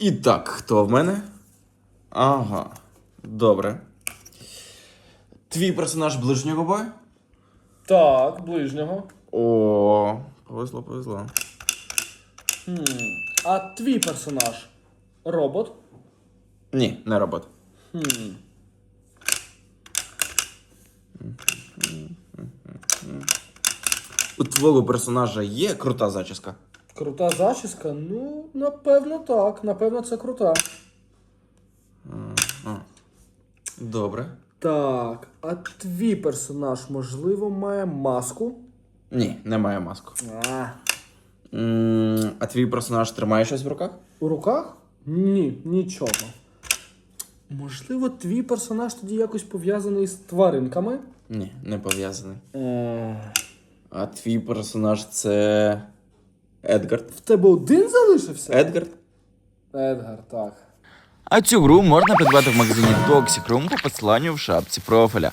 І так, хто в мене? Ага. Добре. Твій персонаж ближнього бою? Так, ближнього. О, повезло, повезло. Хм. А твій персонаж робот? Ні, не робот. Хм. У твого персонажа є крута зачіска? Крута зачіска? Ну, напевно, так. Напевно, це крута. Добре. Так, а твій персонаж, можливо, має маску? Ні, немає маску. А. М, А твій персонаж тримає щось в руках? У руках? Ні, нічого. Можливо, твій персонаж тоді якось пов'язаний з тваринками? Ні, не пов'язаний. Е, А твій персонаж це. Едгард. В тебе один залишився? Едгард? Едгар, так. А цю гру можна придбати в магазині Toxic Room по посиланню в шапці профіля.